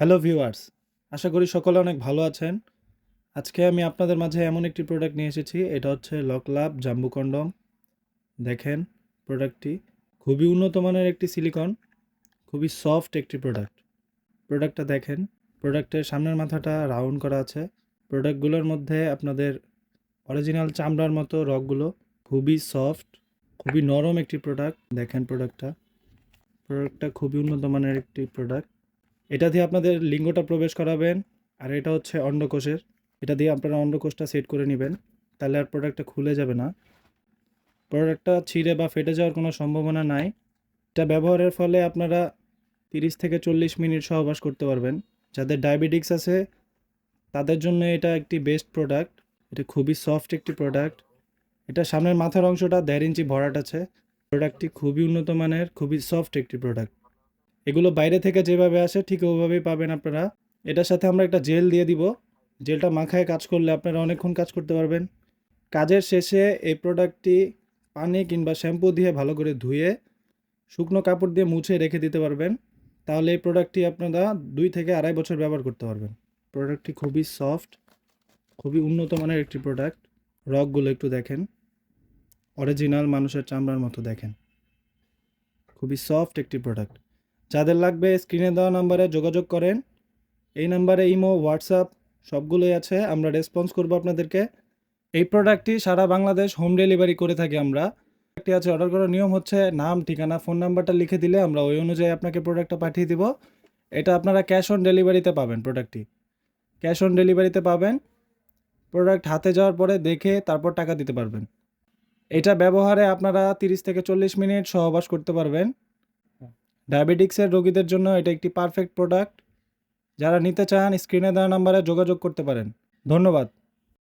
Hello viewers আশা করি সকলে অনেক ভালো আছেন। আজকে আমি আপনাদের মাঝে এমন একটি প্রোডাক্ট নিয়ে এসেছি, এটা হচ্ছে লকলাভ জাম্বু কন্ডম দেখেন প্রোডাক্টটি খুবই উন্নত মানের একটি সিলিকন খুবই সফট একটি প্রোডাক্ট প্রোডাক্টটা দেখেন প্রোডাক্টের সামনের মাথাটা রাউন্ড করা আছে। প্রোডাক্টগুলোর মধ্যে আপনাদের অরিজিনাল চামড়ার মতো রগগুলো খুবই সফট খুবই নরম একটি প্রোডাক্ট দেখেন প্রোডাক্টটা প্রোডাক্টটা খুবই উন্নত মানের একটি প্রোডাক্ট এটা দিয়ে আপনাদের লিঙ্গটা প্রবেশ করাবেন, আর এটা হচ্ছে অন্ডকোষের। এটা দিয়ে আপনারা অন্ডকোষটা সেট করে নেবেন, তাহলে আর প্রোডাক্টটা খুলে যাবে না। প্রোডাক্টটা ছিঁড়ে বা ফেটে যাওয়ার কোনো সম্ভাবনা নাই। এটা ব্যবহারের ফলে আপনারা তিরিশ থেকে চল্লিশ মিনিট সহবাস করতে পারবেন। যাদের ডায়াবেটিক্স আছে, তাদের জন্য এটা একটি বেস্ট প্রোডাক্ট এটা খুবই সফট একটি প্রোডাক্ট এটা সামনের মাথার অংশটা দেড় ইঞ্চি ভরাট আছে। প্রোডাক্টটি খুবই উন্নত মানের, খুবই সফট একটি প্রোডাক্ট এগুলো বাইরে থেকে যেভাবে আসে ঠিক ওভাবেই পাবেন আপনারা। এটার সাথে আমরা একটা জেল দিয়ে দিব। জেলটা মাখায় কাজ করলে আপনারা অনেকক্ষণ কাজ করতে পারবেন। কাজের শেষে এই প্রোডাক্টটি পানি কিংবা শ্যাম্পু দিয়ে ভালো করে ধুয়ে শুকনো কাপড় দিয়ে মুছে রেখে দিতে পারবেন। তাহলে এই প্রোডাক্টটি আপনারা দুই থেকে আড়াই বছর ব্যবহার করতে পারবেন। প্রোডাক্টটি খুবই সফট খুবই উন্নত মানের একটি প্রোডাক্ট রকগুলো একটু দেখেন। অরিজিনাল মানুষের চামড়ার মতো দেখেন। খুবই সফট একটি প্রোডাক্ট যাদের লাগবে স্ক্রিনে দেওয়া নাম্বারে যোগাযোগ করেন। এই নাম্বারে ইমো হোয়াটসঅ্যাপ সবগুলোই আছে, আমরা রেসপন্স করব আপনাদেরকে। এই প্রোডাক্টটি সারা বাংলাদেশ হোম ডেলিভারি করে থাকি আমরা। একটি আছে অর্ডার করার নিয়ম হচ্ছে নাম, ঠিকানা ফোন নাম্বারটা লিখে দিলে আমরা ওই অনুযায়ী আপনাকে প্রোডাক্টটা পাঠিয়ে দিব। এটা আপনারা ক্যাশ অন ডেলিভারিতে পাবেন প্রোডাক্টটি ক্যাশ অন ডেলিভারিতে পাবেন। প্রোডাক্ট হাতে যাওয়ার পরে দেখে তারপর টাকা দিতে পারবেন। এটা ব্যবহারে আপনারা তিরিশ থেকে চল্লিশ মিনিট সহবাস করতে পারবেন। ডায়াবেটিক্সের রোগীদের জন্য এটা একটি পারফেক্ট প্রোডাক্ট। যারা নিতে চান, স্ক্রিনে দেওয়া নাম্বারে যোগাযোগ করতে পারেন। ধন্যবাদ।